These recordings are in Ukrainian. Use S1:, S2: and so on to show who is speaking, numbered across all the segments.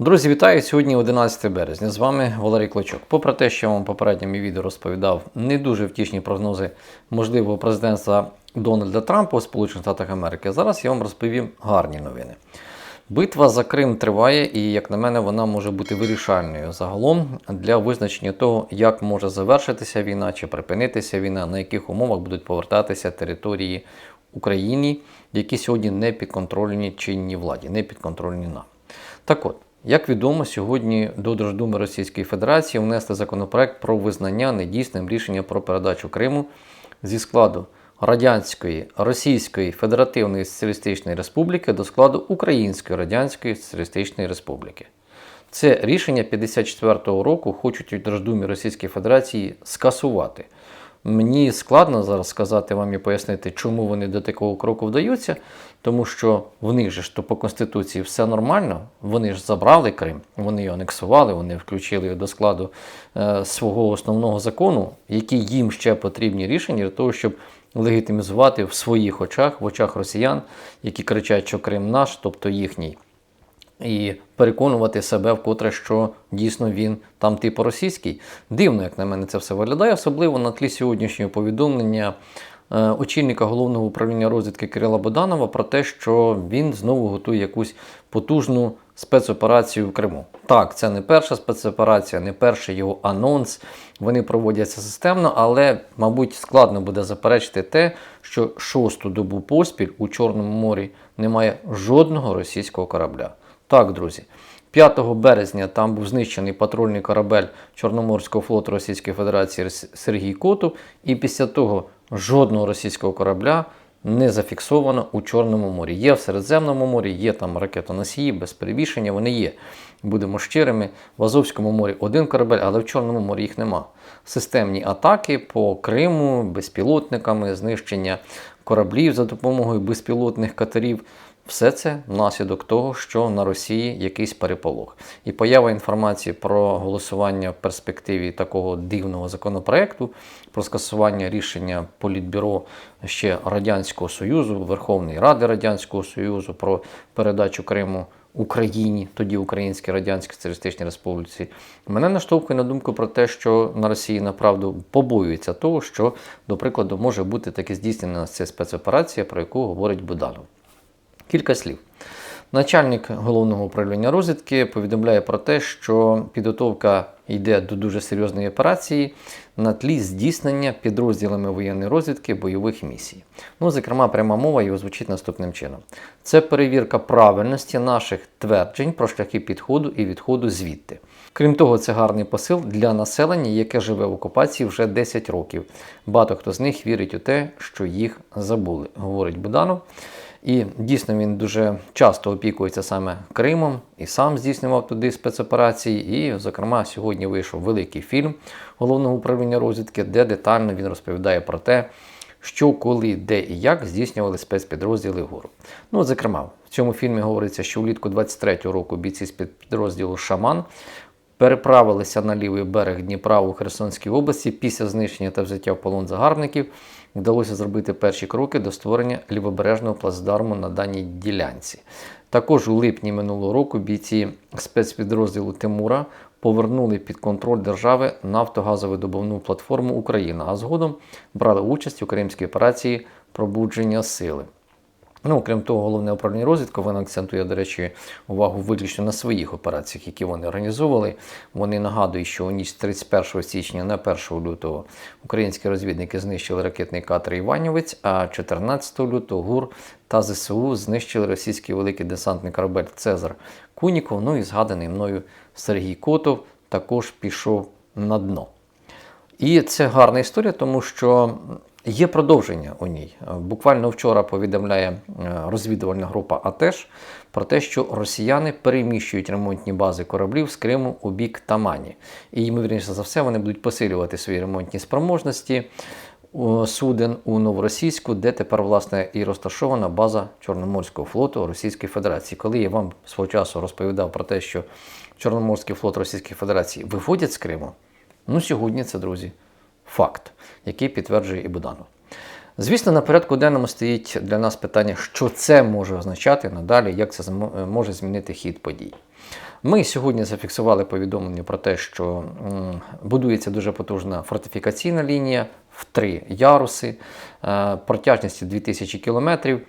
S1: Друзі, вітаю! Сьогодні 11 березня. З вами Валерій Клочок. Попри те, що я вам попередньому відео розповідав не дуже втішні прогнози можливого президентства Дональда Трампа у Сполучених Штатах Америки, зараз я вам розповім гарні новини. Битва за Крим триває, і, як на мене, вона може бути вирішальною загалом для визначення того, як може завершитися війна чи припинитися війна, на яких умовах будуть повертатися території Україні, які сьогодні не підконтрольні чинній владі, не підконтрольні нам. Так от, як відомо, сьогодні до Держдуми Російської Федерації внесли законопроект про визнання недійсним рішення про передачу Криму зі складу Радянської Російської Федеративної Соціалістичної Республіки до складу Української Радянської Соціалістичної Республіки. Це рішення 54-го року хочуть у Держдумі Російської Федерації скасувати. Мені складно зараз сказати вам і пояснити, чому вони до такого кроку вдаються, тому що в них же ж то по Конституції все нормально. Вони ж забрали Крим, вони його анексували, вони включили його до складу е, свого основного закону, які їм ще потрібні рішення для того, щоб легітимізувати в своїх очах, в очах росіян, які кричать, що Крим наш, тобто їхній і переконувати себе вкотре, що дійсно він там типу російський. Дивно, як на мене, це все виглядає, особливо на тлі сьогоднішнього повідомлення очільника головного управління розвідки Кирила Боданова про те, що він знову готує якусь потужну спецоперацію в Криму. Так, це не перша спецоперація, не перший його анонс. Вони проводяться системно, але, мабуть, складно буде заперечити те, що шосту добу поспіль у Чорному морі немає жодного російського корабля. Так, друзі, 5 березня там був знищений патрульний корабель Чорноморського флоту Російської Федерації Сергій Котов, і після того жодного російського корабля не зафіксовано у Чорному морі. Є в Середземному морі, є там ракетоносії, без перевішення, вони є. Будемо щирими. В Азовському морі один корабель, але в Чорному морі їх нема. Системні атаки по Криму, безпілотниками, знищення кораблів за допомогою безпілотних катерів. Все це внаслідок того, що на Росії якийсь переполох. І поява інформації про голосування в перспективі такого дивного законопроекту, про скасування рішення Політбюро ще Радянського Союзу, Верховної Ради Радянського Союзу про передачу Криму. Україні, тоді Українській Радянській Соціалістичній Республіці, мене наштовхує на думку про те, що на Росії направду побоюється того, що, до прикладу, може бути таке здійснена ця спецоперація, про яку говорить Буданов. Кілька слів. Начальник головного управління розвідки повідомляє про те, що підготовка йде до дуже серйозної операції на тлі здійснення підрозділами воєнної розвідки бойових місій. Ну, зокрема, пряма мова його звучить наступним чином: це перевірка правильності наших тверджень про шляхи підходу і відходу звідти. Крім того, це гарний посил для населення, яке живе в окупації вже 10 років. Багато хто з них вірить у те, що їх забули, говорить Буданов. І дійсно він дуже часто опікується саме Кримом і сам здійснював туди спецоперації. І, зокрема, сьогодні вийшов великий фільм головного управління розвідки, де детально він розповідає про те, що, коли, де і як здійснювали спецпідрозділи ГУРу. Ну, зокрема, в цьому фільмі говориться, що влітку 23-го року бійці спецпідрозділу Шаман переправилися на лівий берег Дніпра у Херсонській області після знищення та взяття в полон загарбників. Вдалося зробити перші кроки до створення лівобережного плацдарму на даній ділянці. Також у липні минулого року бійці спецпідрозділу Тимура повернули під контроль держави нафтогазовидобувну платформу Україна, а згодом брали участь у кримській операції пробудження сили. Ну, крім того, головне управління розвідки воно акцентує, до речі, увагу виключно на своїх операціях, які вони організовували. Вони нагадують, що у ніч 31 січня на 1 лютого українські розвідники знищили ракетний катер Іванівець, а 14 лютого ГУР та ЗСУ знищили російський великий десантний корабель Цезар Куніков. Ну і згаданий мною Сергій Котов також пішов на дно. І це гарна історія, тому що Є продовження у ній. Буквально вчора повідомляє е, розвідувальна група АТЕШ про те, що росіяни переміщують ремонтні бази кораблів з Криму у бік Тамані. І, ймовірніше за все, вони будуть посилювати свої ремонтні спроможності суден у Новоросійську, де тепер власне і розташована база Чорноморського флоту Російської Федерації. Коли я вам свого часу розповідав про те, що Чорноморський флот Російської Федерації виходять з Криму, ну сьогодні це, друзі факт, який підтверджує і Буданов. Звісно, на порядку денному стоїть для нас питання, що це може означати надалі, як це може змінити хід подій. Ми сьогодні зафіксували повідомлення про те, що будується дуже потужна фортифікаційна лінія в три яруси е, протяжністю 2000 кілометрів.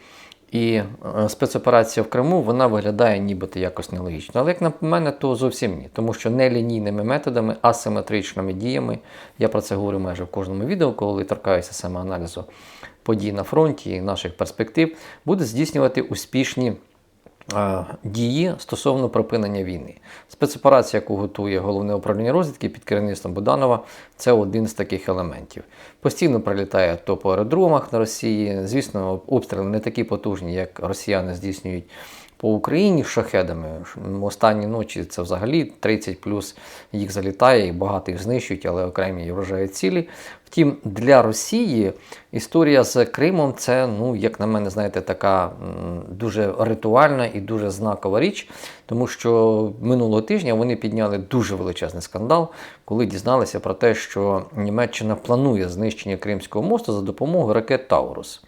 S1: І е, спецоперація в Криму вона виглядає нібито якось нелогічно. Але як на мене, то зовсім ні. Тому що не лінійними методами, асиметричними діями, я про це говорю майже в кожному відео, коли торкаюся саме аналізу подій на фронті і наших перспектив, буде здійснювати успішні дії стосовно припинення війни. Спецоперація, яку готує головне управління розвідки під керівництвом Буданова, це один з таких елементів. Постійно прилітає то по аеродромах на Росії. Звісно, обстріли не такі потужні, як росіяни здійснюють по Україні шахедами. Останні ночі це взагалі 30 плюс їх залітає, і багато їх знищують, але окремі вражають цілі. Втім, для Росії історія з Кримом це, ну, як на мене, знаєте, така дуже ритуальна і дуже знакова річ, тому що минулого тижня вони підняли дуже величезний скандал, коли дізналися про те, що Німеччина планує знищення Кримського мосту за допомогою ракет Таурус.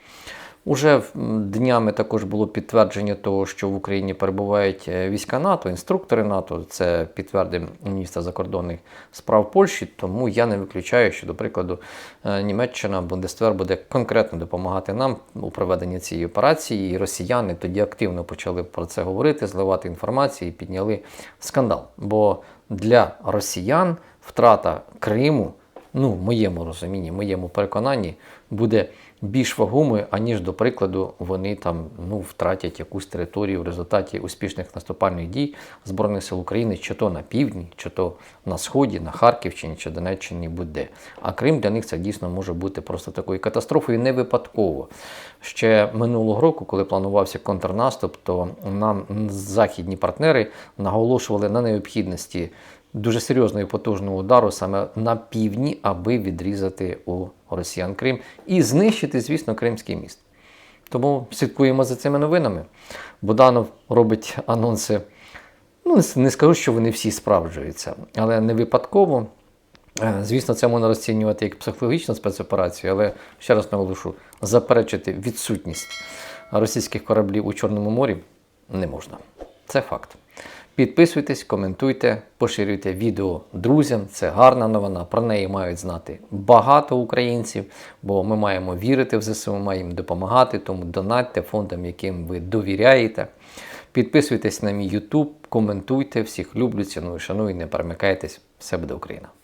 S1: Уже днями також було підтвердження того, що в Україні перебувають е, війська НАТО, інструктори НАТО. Це підтвердив міністр закордонних справ Польщі. Тому я не виключаю, що, до прикладу, е, Німеччина Бундесвер буде конкретно допомагати нам у проведенні цієї операції. І росіяни тоді активно почали про це говорити, зливати інформацію і підняли скандал. Бо для росіян втрата Криму ну, в моєму розумінні, в моєму переконанні, буде більш вагомою, аніж, до прикладу, вони там ну, втратять якусь територію в результаті успішних наступальних дій Збройних сил України, чи то на півдні, чи то на сході, на Харківщині, чи Донеччині, будь-де. А Крим для них це дійсно може бути просто такою катастрофою не випадково. Ще минулого року, коли планувався контрнаступ, то нам західні партнери наголошували на необхідності дуже серйозного і потужного удару саме на півдні, аби відрізати у росіян Крим і знищити, звісно, Кримський міст. Тому слідкуємо за цими новинами. Буданов робить анонси. Ну, не скажу, що вони всі справджуються, але не випадково. Е, Звісно, це можна розцінювати як психологічну спецоперацію, але ще раз наголошу, заперечити відсутність російських кораблів у Чорному морі не можна. Це факт. Підписуйтесь, коментуйте, поширюйте відео друзям. Це гарна новина. Про неї мають знати багато українців, бо ми маємо вірити в ЗСУ, маємо допомагати, тому донатьте фондам, яким ви довіряєте. Підписуйтесь на мій YouTube, коментуйте, всіх люблю, ціную, шаную, не перемикайтесь. Все буде Україна!